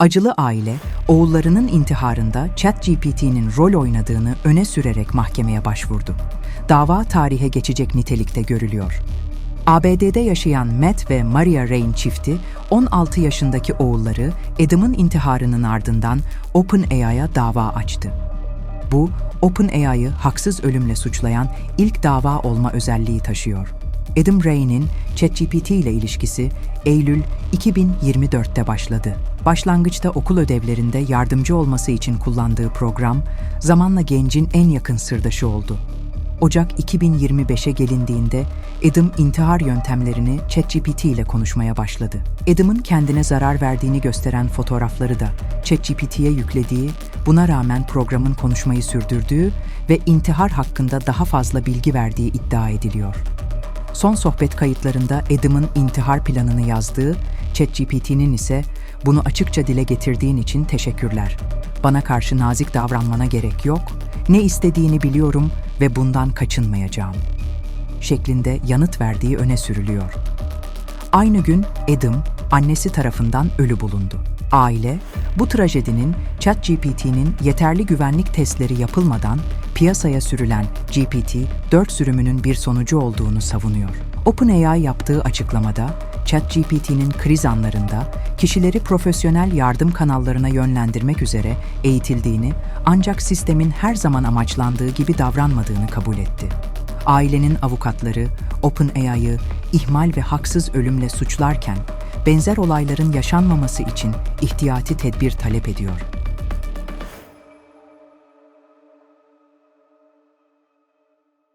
Acılı aile, oğullarının intiharında ChatGPT'nin rol oynadığını öne sürerek mahkemeye başvurdu. Dava tarihe geçecek nitelikte görülüyor. ABD'de yaşayan Matt ve Maria Rain çifti, 16 yaşındaki oğulları Adam'ın intiharının ardından OpenAI'ya dava açtı. Bu, OpenAI'yı haksız ölümle suçlayan ilk dava olma özelliği taşıyor. Adam Ray'nin ChatGPT ile ilişkisi Eylül 2024'te başladı. Başlangıçta okul ödevlerinde yardımcı olması için kullandığı program, zamanla gencin en yakın sırdaşı oldu. Ocak 2025'e gelindiğinde Adam intihar yöntemlerini ChatGPT ile konuşmaya başladı. Adam'ın kendine zarar verdiğini gösteren fotoğrafları da ChatGPT'ye yüklediği, buna rağmen programın konuşmayı sürdürdüğü ve intihar hakkında daha fazla bilgi verdiği iddia ediliyor. Son sohbet kayıtlarında Adam'ın intihar planını yazdığı, ChatGPT'nin ise bunu açıkça dile getirdiğin için teşekkürler. Bana karşı nazik davranmana gerek yok, ne istediğini biliyorum ve bundan kaçınmayacağım. Şeklinde yanıt verdiği öne sürülüyor. Aynı gün Adam, annesi tarafından ölü bulundu. Aile, bu trajedinin ChatGPT'nin yeterli güvenlik testleri yapılmadan piyasaya sürülen GPT-4 sürümünün bir sonucu olduğunu savunuyor. OpenAI yaptığı açıklamada, ChatGPT'nin kriz anlarında kişileri profesyonel yardım kanallarına yönlendirmek üzere eğitildiğini ancak sistemin her zaman amaçlandığı gibi davranmadığını kabul etti. Ailenin avukatları OpenAI'yı ihmal ve haksız ölümle suçlarken benzer olayların yaşanmaması için ihtiyati tedbir talep ediyor.